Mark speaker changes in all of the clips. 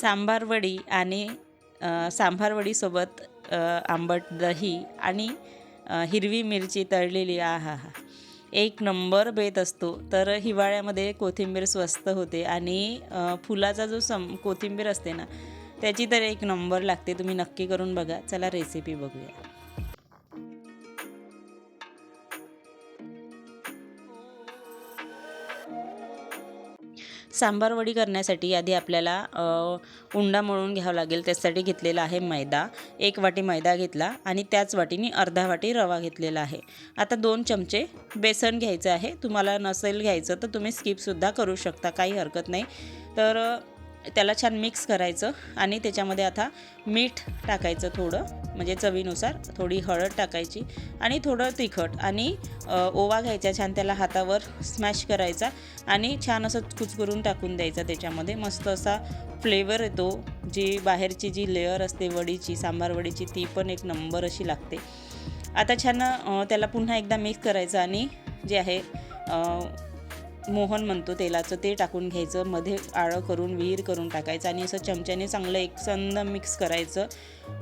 Speaker 1: सांबारवडी आणि सांबारवडीसोबत आंबट दही आणि हिरवी मिरची तळलेली आ हा हा. एक नंबर बेत असतो. तर हिवाळ्यामध्ये कोथिंबीर स्वस्त होते आणि फुलाचा जो सम कोथिंबीर असते ना त्याची तर एक नंबर लागते. तुम्ही नक्की करून बघा. चला रेसिपी बघूया. सांबार वडी करण्यासाठी आधी आपल्याला उंडा मळून घ्यावा लागेल. त्यासाठी घेतलेला आहे मैदा. एक वाटी मैदा घेतला आणि त्याच वाटीने अर्धा वाटी रवा घेतलेला आहे. आता दोन चमचे बेसन घ्यायचं आहे. तुम्हाला नसेल घ्यायचं तर तुम्ही स्किपसुद्धा करू शकता. काही हरकत नाही. तर त्याला छान मिक्स करायचं आणि त्याच्यामध्ये आता मीठ टाकायचं थोडं म्हणजे चवीनुसार थोडी हळद टाकायची आणि थोडं तिखट आणि ओवा घ्यायचा छान त्याला हातावर स्मॅश करायचा आणि छान असं कुचकरून टाकून द्यायचा त्याच्यामध्ये. मस्त असा फ्लेवर येतो जी बाहेरची जी लेअर असते वडीची सांबार वडीची ती पण एक नंबर अशी लागते. आता छान त्याला पुन्हा एकदा मिक्स करायचं आणि जे आहे मोहन म्हणतो तेलाचं ते टाकून घ्यायचं मध्ये आळं करून विहीर करून टाकायचं आणि असं चमच्याने चांगलं एकसंद मिक्स करायचं.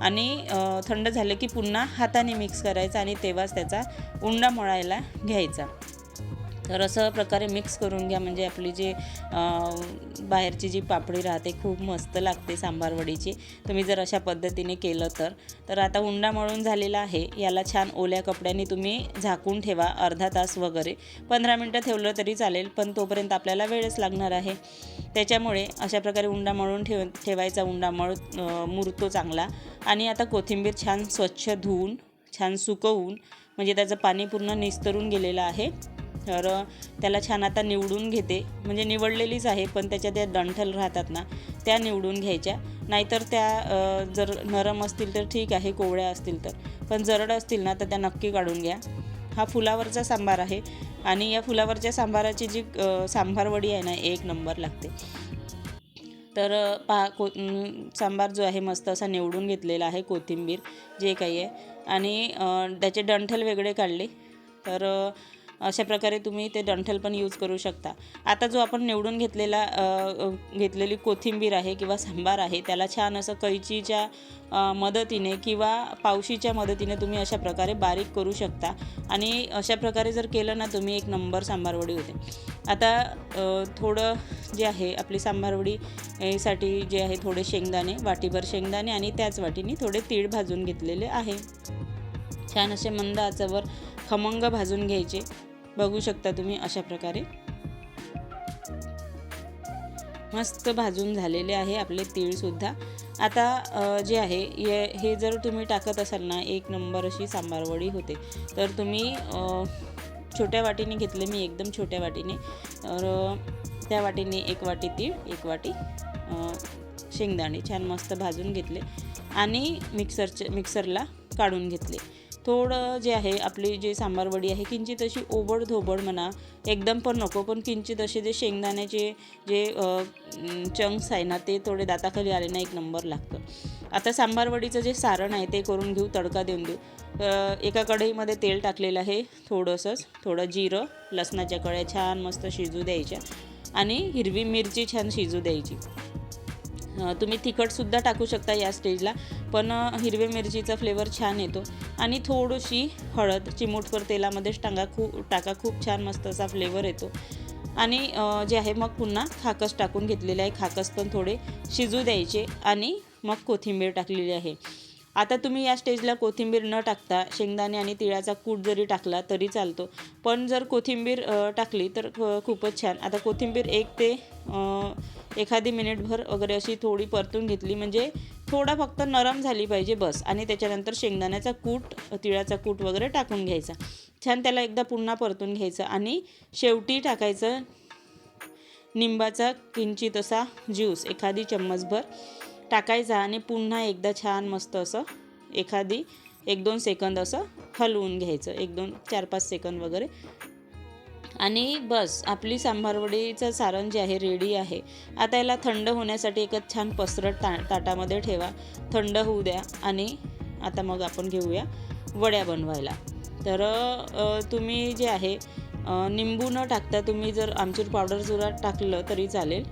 Speaker 1: आणि थंड झालं की पुन्हा हाताने मिक्स करायचं आणि तेव्हाच त्याचा उंडा मळायला घ्यायचा. तर असं प्रकारे मिक्स करून घ्या. म्हणजे आपली जी बाहेरची जी पापडी राहते खूप मस्त लागते सांबार वडीची. तुम्ही जर अशा पद्धतीने केलं तर. तर आता उंडा मळून झालेला आहे. याला छान ओल्या कपड्याने तुम्ही झाकून ठेवा अर्धा तास वगैरे. पंधरा मिनटं ठेवलं तरी चालेल पण तोपर्यंत आपल्याला वेळच लागणार आहे. त्याच्यामुळे अशा प्रकारे उंडा मळून ठेव ठेवायचा उंडा मळ मुरतो चांगला. आणि आता कोथिंबीर छान स्वच्छ धुवून छान सुकवून म्हणजे त्याचं पाणी पूर्ण निस्तरून गेलेलं आहे. तर त्याला छान आता निवडून घेते. म्हणजे निवडलेलीच आहे पण त्याच्या त्या दंठल राहतात ना त्या निवडून घ्यायच्या. नाहीतर त्या जर नरम असतील तर ठीक आहे कोवळ्या असतील तर. पण जरड असतील ना तर त्या नक्की काढून घ्या. हा फुलावरचा सांबार आहे आणि या फुलावरच्या सांबाराची जी सांबारवडी वडी आहे ना एक नंबर लागते. तर अ, पहा को सांबार जो आहे मस्त असा निवडून घेतलेला आहे कोथिंबीर जे काही आहे. आणि त्याचे डंठल वेगळे काढले. तर अशा प्रकारे तुम्ही ते डंठल पण यूज करू शकता. आता जो आपण निवडून घेतलेला घेतलेली कोथिंबीर आहे किंवा सांबार आहे त्याला छान असं कैचीच्या मदतीने किंवा पावशीच्या मदतीने तुम्ही अशा प्रकारे बारीक करू शकता. आणि अशा प्रकारे जर केलं ना तुम्ही एक नंबर सांबारवडी होते. आता थोडं जे आहे आपली सांबारवडीसाठी जे आहे थोडे शेंगदाणे वाटीभर शेंगदाणे आणि त्याच वाटीने थोडे तीळ भाजून घेतलेले आहे. छान असे मंद आचावर खमंग भाजून घ्यायचे. बघू शकता तुम्ही अशा प्रकारे. मस्त भाजून झालेले आहे आपले तीळसुद्धा आता जे आहे ये हे जर तुम्ही टाकत असाल ना एक नंबर अशी सांबारवडी होते. तर तुम्ही छोट्या वाटीने घेतले मी एकदम छोट्या वाटीने. तर त्या वाटीने एक वाटी तीळ एक वाटी शेंगदाणे छान मस्त भाजून घेतले. आणि मिक्सरचे मिक्सरला काढून घेतले. थोडं जे आहे आपली जी सांबारवडी आहे किंचित अशी ओबड धोबड म्हणा एकदम पण नको पण किंचित असे जे शेंगदाण्याचे जे चंक्स आहे ना ते थोडे दाताखाली आले ना एक नंबर लागतं. आता सांबारवडीचं जे सारण आहे ते करून घेऊ तडका देऊन देऊ. एका कढईमध्ये तेल टाकलेलं आहे थोडंसंच थोडं जिरं लसणाच्या कळ्या छान मस्त शिजू द्यायच्या आणि हिरवी मिरची छान शिजू द्यायची. तुम्ही तिखटसुद्धा टाकू शकता या स्टेजला पण हिरवे हिरव्या मिरचीचा फ्लेवर छान येतो. आणि थोडीशी हळद चिमूटभर तेलामध्येच टांगा खूप टाका खूप छान मस्त असा फ्लेवर येतो. आणि जे आहे मग पुन्हा खाकस टाकून घेतलेले आहे. खाकस पण थोडे शिजू द्यायचे आणि मग कोथिंबीर टाकलेली आहे. आता तुम्ही या स्टेजला कोथिंबीर न टाकता शेंगदाणे आणि तिळाचा कूट जरी टाकला तरी चालतो. पण जर कोथिंबीर टाकली तर खूपच छान. आता कोथिंबीर एक ते एखादी मिनिटभर वगैरे अशी थोडी परतून घेतली. म्हणजे थोडा फक्त नरम झाली पाहिजे बस. आणि त्याच्यानंतर शेंगदाण्याचा कूट तिळाचा कूट वगैरे टाकून घ्यायचा. छान त्याला एकदा पुन्हा परतून घ्यायचं आणि शेवटी टाकायचं निंबाचा किंचित असा ज्यूस. एखादी चम्मचभर टाकायचा आणि पुन्हा एकदा छान मस्त असं एखादी एक दोन सेकंद असं हलवून घ्यायचं. एक दोन चार पाच सेकंद वगैरे आणि बस आपली सांबारवडीचं सारण जे आहे रेडी आहे. आता याला थंड होण्यासाठी एकच छान पसरट ता ताटामध्ये ठेवा. थंड होऊ द्या आणि आता मग आपण घेऊया वड्या बनवायला. तर तुम्ही जे आहे निंबू न टाकता तुम्ही जर आमचूर पावडर जरा टाकलं तरी चालेल.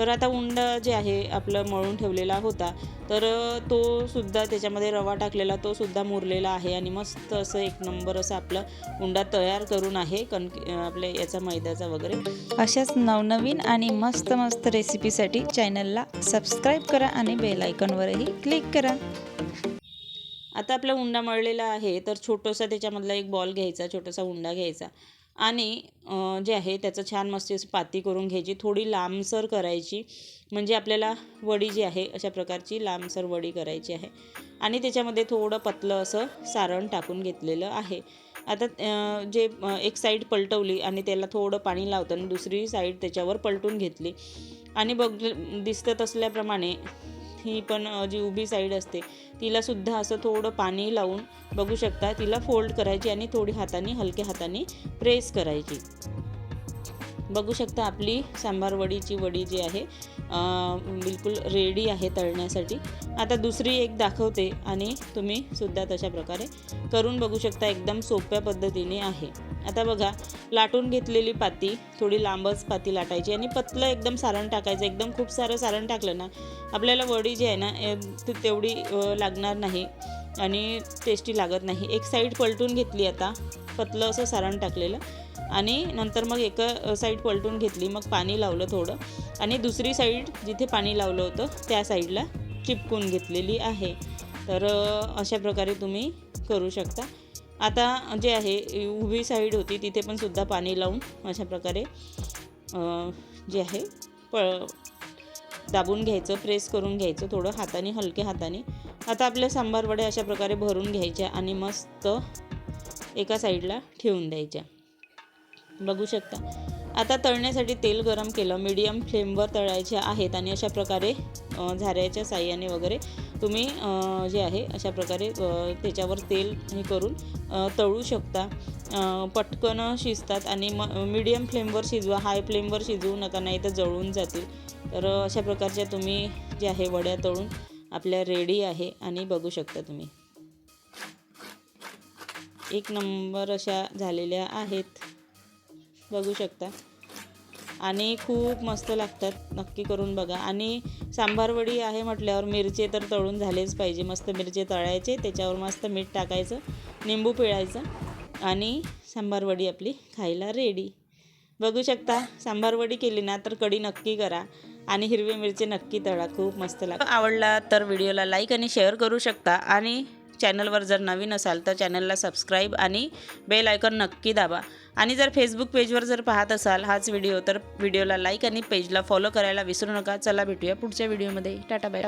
Speaker 1: तर आता उंडा जे आहे आपलं मळून ठेवलेला होता तर तो सुद्धा त्याच्यामध्ये रवा टाकलेला तो सुद्धा मुरलेला आहे आणि मस्त असं एक नंबर असं आपलं उंडा तयार करून आहे कणकी आपल्या याचा मैद्याचा वगैरे.
Speaker 2: अशाच नवनवीन आणि मस्त मस्त रेसिपीसाठी चॅनलला सबस्क्राईब करा आणि बेल आयकॉनवरही क्लिक करा.
Speaker 1: आता आपला उंडा मळलेला आहे तर छोटंसं त्याच्यामधला एक बॉल घ्यायचा छोटासा उंडा घ्यायचा. आणि जे आहे त्याचं छान मस्त अशी पाती करून घ्यायची. थोडी लांबसर करायची. म्हणजे आपल्याला वडी जी आहे अशा प्रकारची लांबसर वडी करायची आहे. आणि त्याच्यामध्ये थोडं पतलं असं सारण टाकून घेतलेलं आहे. आता जे एक साईड पलटवली आणि त्याला थोडं पाणी लावतं आणि दुसरी साईड त्याच्यावर पलटून घेतली. आणि बघ दिसत असल्याप्रमाणे ही पण जी उभी साईड असते तिला सुद्धा असं थोडं पाणी लावून बघू शकता. तिला फोल्ड करायची आणि थोडी हाताने हलक्या हाताने प्रेस करायची. बघू शकता आपली सांबार वडीची वडी जी आहे बिलकुल रेडी आहे तळण्यासाठी. आता दुसरी एक दाखवते आणि तुम्ही सुद्धा तशा प्रकारे करून बघू शकता एकदम सोप्या पद्धतीने आहे. आता बघा लाटून घेतलेली पाती थोडी लांबच पाती लाटायची आणि पतलं एकदम सारण टाकायचं. एकदम खूप सारं सारण टाकलं ना आपल्याला वडी जी आहे ना ती तेवढी लागणार नाही आणि टेस्टी लागत नाही. एक साईड पलटून घेतली आता पतलं असं सारण टाकलेलं. आणि नंतर मग एक साईड पलटून घेतली. मग पाणी लावलं थोडं. आणि दुसरी साईड जिथे पाणी लावलं होतं त्या साईडला चिपकून घेतलेली आहे. तर अशा प्रकारे तुम्ही करू शकता. आता जे आहे उभी साईड होती तिथे पण सुद्धा पाणी लावून अशा प्रकारे जे आहे पळ दाबून घ्यायचं प्रेस करून घ्यायचं थोडं हाताने हलक्या हाताने. आता आपल्या सांबार वड्या अशा प्रकारे भरून घ्यायच्या आणि मस्त एका साईडला ठेवून द्यायच्या. बघू शकता. आता तळण्यासाठी तेल गरम केलं. मीडियम फ्लेमवर तळायचे आहेत आणि अशा प्रकारे झाऱ्याच्या साह्याने वगैरे तुम्ही जे आहे अशा प्रकारे त्याच्यावर तेल हे करून तळू शकता. पटकन शिजतात आणि म मीडियम फ्लेमवर शिजवा. हाय फ्लेमवर शिजवू नका नाही तर जळून जातील. तर अशा प्रकारच्या तुम्ही जे आहे वड्या तळून आपल्या रेडी आहे आणि बघू शकता तुम्ही. एक नंबर अशा झालेल्या आहेत. बघू शकता. आणि खूप मस्त लागतात. नक्की करून बघा. आणि सांबारवडी आहे म्हटल्यावर मिरचे तर तळून झालेच पाहिजे. मस्त मिरचे तळायचे त्याच्यावर मस्त मीठ टाकायचं निंबू पिळायचं आणि सांबारवडी आपली खायला रेडी बघू शकता सांबारवडी केली ना तर कढी नक्की करा आणि हिरवे मिरची नक्की तळा. खूप मस्त लागतं आवडला तर व्हिडिओला लाईक आणि शेअर करू शकता. आणि चॅनलवर जर नवीन असाल तर चॅनलला सबस्क्राईब आणि बेल आयकॉन नक्की दाबा. आणि जर फेसबुक पेजवर जर पाहत असाल हाच व्हिडिओ तर व्हिडिओला लाईक आणि पेजला फॉलो करायला विसरू नका. चला भेटूया पुढच्या व्हिडिओमध्ये टाटा बाय